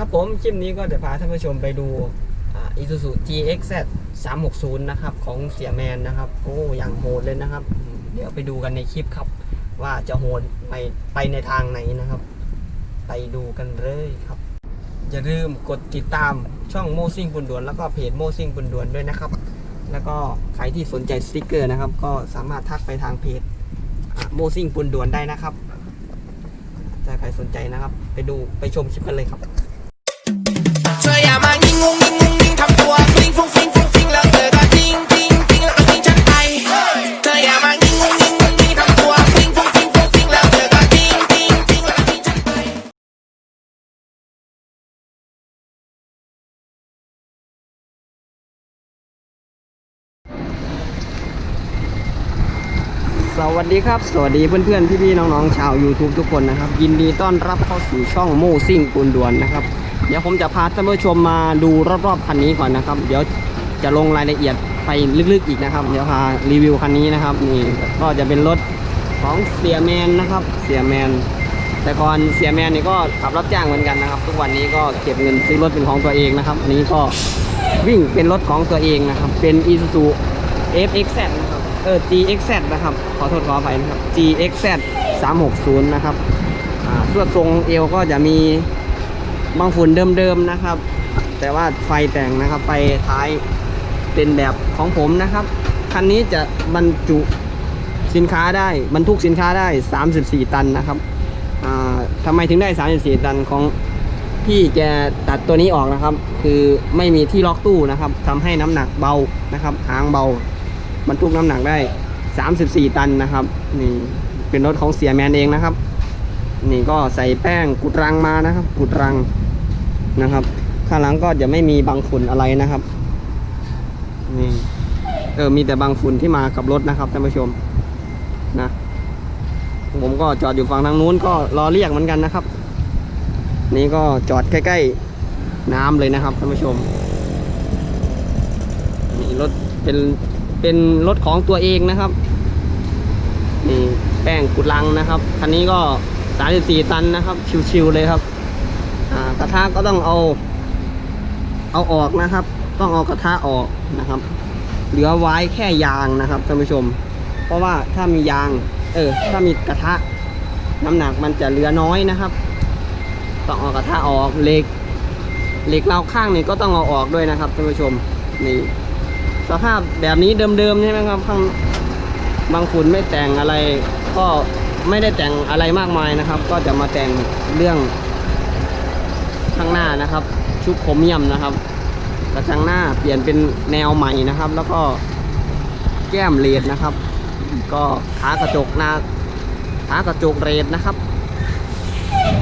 ครับผมคลิปนี้ก็จะพาท่านผู้ชมไปดูอีซูซู GXZ 360 นะครับ ของเสียแมนนะครับโอ้อย่างโหดเลยนะครับ เดี๋ยวไปดูกันในคลิปครับ ว่าจะโหดไปไปในทางไหนนะครับ ไปดูกันเลยครับ อย่าลืมกดติดตามช่องโมซิ่งปุนด่วนแล้วก็เพจโมซิ่งปุนด่วนด้วยนะครับ แล้วก็ใครที่สนใจสติกเกอร์นะครับ ก็สามารถทักไปทางเพจโมซิ่งปุนด่วนได้นะครับถ้าใครสนใจนะครับ ไปดูไปชมคลิปกันเลยครับ งงงยิงงงยิงทำตัวฟลิงฟุ้งฟิงฟุ้งฟิงแล้วเธอก็ทิ้งทิ้งทิ้งแล้วก็ทิ้งฉันไปเธออย่ามายิงงงยิงงงยิงทำตัวฟลิงฟุ้งฟิงฟุ้งฟิงแล้วเธอก็ทิ้งทิ้งทิ้งแล้วก็ทิ้งฉันไปสวัสดีครับ สวัสดีเพื่อนๆ พี่ๆ น้องๆ ชาว YouTube ทุกคนนะครับ ยินดีต้อนรับเข้าสู่ช่องโมซิ่งปูนดวนนะครับ เดี๋ยวผมจะพาท่านผู้ชมมาดูรอบๆคันนี้ก่อนนะครับ เดี๋ยวจะลงรายละเอียดไปลึกๆอีกนะครับ เดี๋ยวพารีวิวคันนี้นะครับนี่ก็จะเป็นรถของเสียแมนนะครับ เสียแมน แต่ก่อนเสียแมนนี่ก็ขับรับจ้างเหมือนกันนะครับ ทุกวันนี้ก็เก็บเงินซื้อรถเป็นของตัวเองนะครับ อันนี้ก็วิ่งเป็นรถของตัวเองนะครับ เป็น Isuzu FXZ นะครับเออ GXZ นะครับ ขอโทษขออภัยนะครับ GXZ 360 นะครับส่วนทรงเอวก็จะมี บางฝุ่นเดิมๆนะครับ แต่ว่าไฟแต่งนะครับ ไฟท้ายเป็นแบบของผมนะครับ คันนี้จะบรรจุสินค้าได้บรรทุกสินค้าได้ 34 ตันนะครับทำไมถึงได้ 34 ตันของพี่แกตัดตัวนี้ออกนะครับ คือไม่มีที่ล็อกตู้นะครับทำให้น้ำหนักเบานะครับหางเบา บรรทุกน้ำหนักได้ 34 ตันนะครับนี่เป็นรถของเสียแมนเองนะครับ นี่ก็ใส่แป้งกุดรังมานะครับ กุดรัง นะครับ ข้างหลังก็จะไม่มีบางฝุ่นอะไรนะครับ นี่เออมีแต่บางฝุ่นที่มากับรถนะครับท่านผู้ชมนะผมก็จอดอยู่ฝั่งทางนู้นก็รอเรียกเหมือนกันนะครับ นี่ก็จอดใกล้ๆน้ำเลยนะครับท่านผู้ชมนี่รถเป็นเป็นรถของตัวเองนะครับนี่แป้งกุดลังนะครับคันนี้ก็ 34 ตันนะครับ ชิวๆเลยครับ ระทะก็ต้องเอา เอาออกนะครับ ต้องเอากระทะออกนะครับ เหลือไว้แค่ยางนะครับท่านผู้ชม เพราะว่าถ้ามียาง เออ ถ้ามีกระทะ น้ำหนักมันจะเหลือน้อยนะครับ ต้องเอากระทะออกเหล็กเหล็กเราข้างนี่ก็ต้องเอาออกด้วยนะครับท่านผู้ชมนี่สภาพแบบนี้เดิมๆใช่ไหมครับข้างบางฝุ่นไม่แต่งอะไร ก็ไม่ได้แต่งอะไรมากมายนะครับ ก็จะมาแต่งเรื่อง ข้างหน้านะครับ ชุบโครเมียมนะครับกระจังหน้าเปลี่ยนเป็นแนวใหม่นะครับ แล้วก็แก้มเลดนะครับ ก็ขากระจกหน้าขากระจกเลดนะครับ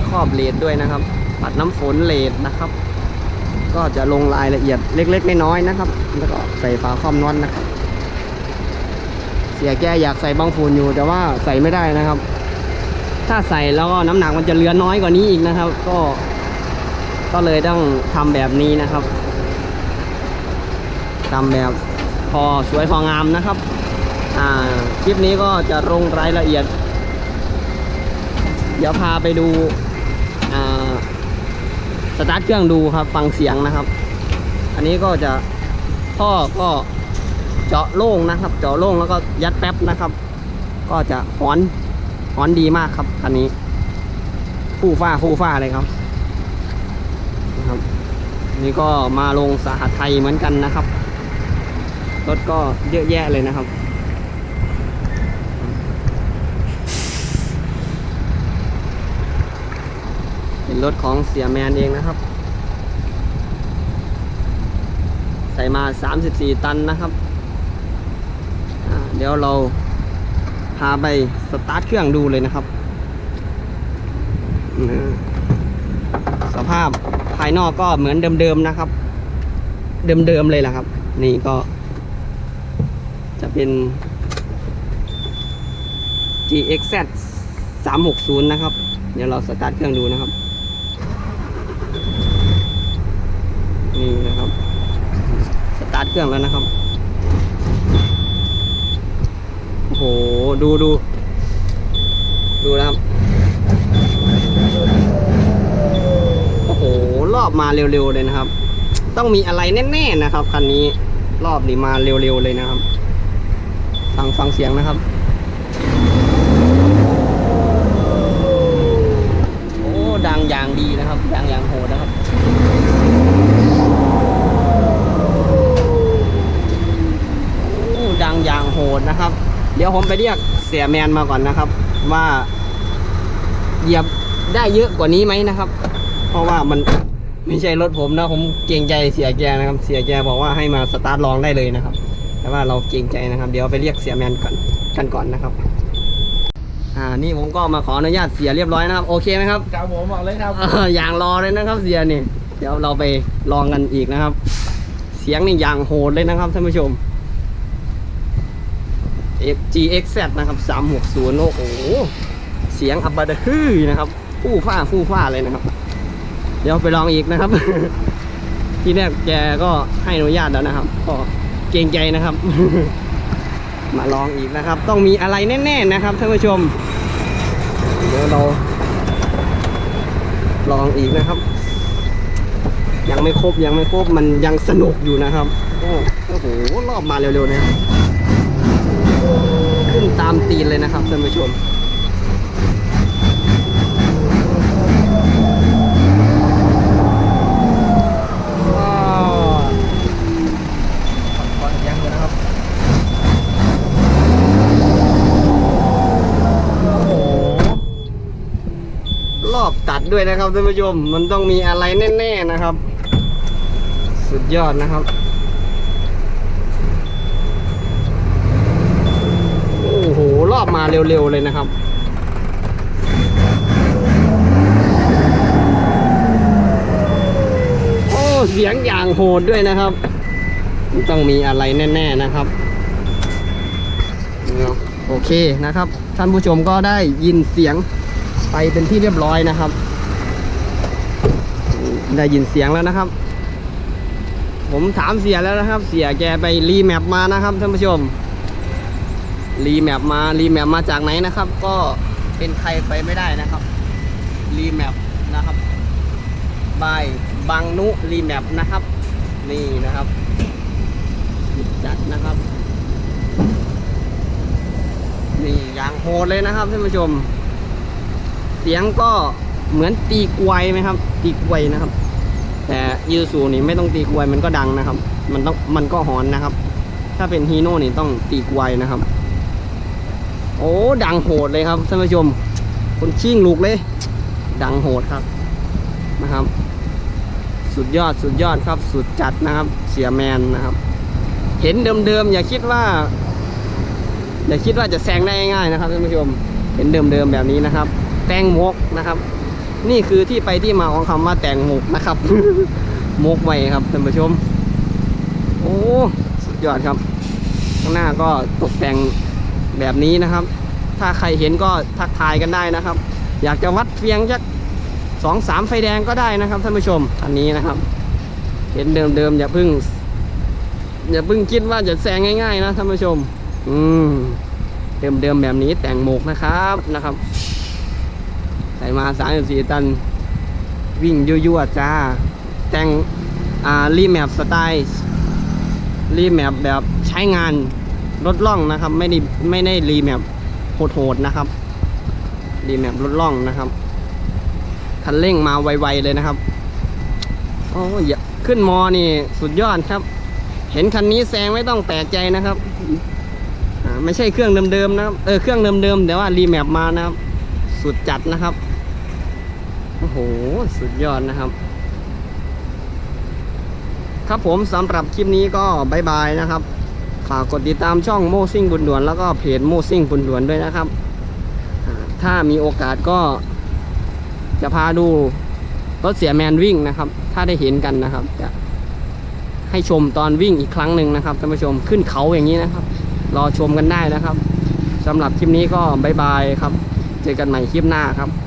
ครอบเลดด้วยนะครับ ปัดน้ำฝนเลดนะครับ ก็จะลงรายละเอียดเล็กๆน้อยๆนะครับ แล้วก็ใส่ฝาครอบน็อตนะครับ เสียแกอยากใส่บางฝุ่นอยู่ แต่ว่าใส่ไม่ได้นะครับ ถ้าใส่แล้วก็น้ำหนักมันจะเลือน้อยกว่านี้อีกนะครับ ก็ ก็เลยต้องทำแบบนี้นะครับทำแบบพอสวยพองามนะครับอ่าคลิปนี้ก็จะลงรายละเอียด เดี๋ยวพาไปดูอ่าสตาร์ทเครื่องดูครับฟังเสียงนะครับ อันนี้ก็จะท่อก็เจาะโล่งนะครับ เจาะโล่งแล้วก็ยัดแป๊บนะครับ ก็จะหอนหอนดีมากครับคันนี้ฟู่ฟ้าฟู่ฟ้าเลยครับนะครับ นี่ก็มาลงสาหัสไทยเหมือนกันนะครับ รถก็เยอะแยะเลยนะครับ เป็นรถของเสียแมนเองนะครับ ใส่มา 34 ตันนะครับ เดี๋ยวเราพาไปสตาร์ทเครื่องดูเลยนะครับนะ สภาพภายนอกก็เหมือนเดิมๆนะครับ เดิมๆเลยแหละครับ นี่ก็ จะเป็น GXZ 360 นะครับ เดี๋ยวเราสตาร์ทเครื่องดูนะครับ นี่นะครับ สตาร์ทเครื่องแล้วนะครับ โอ้โห ดูดู ดูนะครับ โอ้โหรอบอบมาเร็วๆเลยนะครับ ต้องมีอะไรแน่ๆนะครับคันนี้รอบนี้มาเร็วๆเลยนะครับ ฟังฟังเสียงนะครับ โอ้ดังอย่างดีนะครับดังอย่างโหดนะครับโอ้ดังอย่างโหดนะครับ เดี๋ยวผมไปเรียกเสียแมนมาก่อนนะครับ ว่าเหยียบได้เยอะกว่านี้ไหมนะครับ เพราะว่ามัน ไม่ใช่รถผมนะผมเกรงใจเสียแกนะครับ เสียแกบอกว่าให้มาสตาร์ทลองได้เลยนะครับ แต่ว่าเราเกรงใจนะครับ เดี๋ยวไปเรียกเสียแมนก่อนกันก่อนนะครับ อ่านี่ผมก็มาขออนุญาตเสียเรียบร้อยนะครับโอเคไหมครับครับผมบอกเลยครับเอออย่างรอเลยนะครับเสียนี่เดี๋ยวเราไปลองกันอีกนะครับ เสียงนี่อย่างโหดเลยนะครับท่านผู้ชม FGXZ นะครับ360โอ้โหเสียงอับบาดะฮือนะครับ ฟู่ฟ้าฟู่ฟ้าเลยนะครับเดี๋ยวไปลองอีกนะครับ ที่แรกแกก็ให้อนุญาตแล้วนะครับก็เกรงใจนะครับ มาลองอีกนะครับ ต้องมีอะไรแน่ๆนะครับท่านผู้ชมเดี๋ยวเรา ลองอีกนะครับ ยังไม่ครบยังไม่ครบมันยังสนุกอยู่นะครับโอ้โอ้โหรอบมาเร็วๆนะครับขึ้นตามตีนเลยนะครับท่านผู้ชม ว้าวขอเสียงก่อนนะครับ โอ้โห รอบตั ด้วยนะครับท่านผู้ชมมันต้องมีอะไรแน่ๆนะครับ สุดยอดนะครับโอ้โหรอบมาเร็วๆเลยนะครับโอ้เสียงอย่างโหดด้วยนะครับ ต้องมีอะไรแน่ๆนะครับโอเคนะครับ ท่านผู้ชมก็ได้ยินเสียงไปเป็นที่เรียบร้อยนะครับ ได้ยินเสียงแล้วนะครับ ผมถามเสียแล้วนะครับ เสียแกไปรีแมปมานะครับท่านผู้ชม รีแมปมารีแมปมาจากไหนนะครับ ก็เป็นใครไปไม่ได้นะครับ รีแมปนะครับบายบางนุรีแมปนะครับ นี่นะครับจัดนะครับ นี่อย่างโหดเลยนะครับท่านผู้ชม เสียงก็ เหมือนตีกวยไหมครับ ตีกวยนะครับ แต่ยูสูนี่ไม่ต้องตีกวยมันก็ดังนะครับ มันต้องมันก็หอนนะครับ ถ้าเป็นฮีโน่นี่ต้องตีกวยนะครับ โอ้ดังโหดเลยครับท่านผู้ชม คนชิ่งลูกเลย ดังโหดครับนะครับ สุดยอดสุดยอดครับ สุดจัดนะครับ เสียแมนนะครับ เห็นเดิมๆอย่าคิดว่า อย่าคิดว่าจะแซงได้ง่ายๆนะครับท่านผู้ชมเห็นเดิมๆแบบนี้นะครับ แตงมกนะครับ นี่คือที่ไปที่มาของคำว่าแต่งหมกนะครับมกไว้ครับท่านผู้ชม โอ้สุดยอดครับข้างหน้าก็ตกแต่งแบบนี้นะครับ ถ้าใครเห็นก็ทักทายกันได้นะครับ อยากจะวัดเฟียงจักสองสามไฟแดงก็ได้นะครับท่านผู้ชมอันนี้นะครับ เห็นเดิมๆอย่าเพิ่ง อย่าเพิ่งคิดว่าจะแซงง่าย ๆ นะท่านผู้ชม อืมเดิมๆแบบนี้แต่งหมกนะครับนะครับ ใส่มาสามสี่ตัน วิ่งยั่วๆจ้า แต่งรีแมปสไตล์ รีแมปแบบใช้งานรถล่องนะครับ ไม่ได้ไม่ได้รีแมปโหดๆนะครับ รีแมปรถล่องนะครับ คันเร่งมาไวๆเลยนะครับโอ้ยอย่าขึ้นมอนี่สุดยอดครับ เห็นคันนี้แซงไม่ต้องแปลกใจนะครับไม่ใช่เครื่องเดิมๆนะครับ เออเครื่องเดิมๆแต่ว่ารีแมปมานะครับ สุดจัดนะครับ โอ้โห สุดยอดนะครับ ครับผมสำหรับคลิปนี้ก็บายบายนะครับ ฝากกดติดตามช่องโมซิ่งบุญด่วนแล้วก็เพจโมซิ่งบุญด่วนด้วยนะครับ ถ้ามีโอกาสก็จะพาดูรถเสียแมนวิ่งนะครับ ถ้าได้เห็นกันนะครับ จะให้ชมตอนวิ่งอีกครั้งหนึ่งนะครับท่านผู้ชมขึ้นเขาอย่างนี้นะครับ รอชมกันได้นะครับสำหรับคลิปนี้ก็บายบายครับ จอกันใหม่คลิปหน้าครับ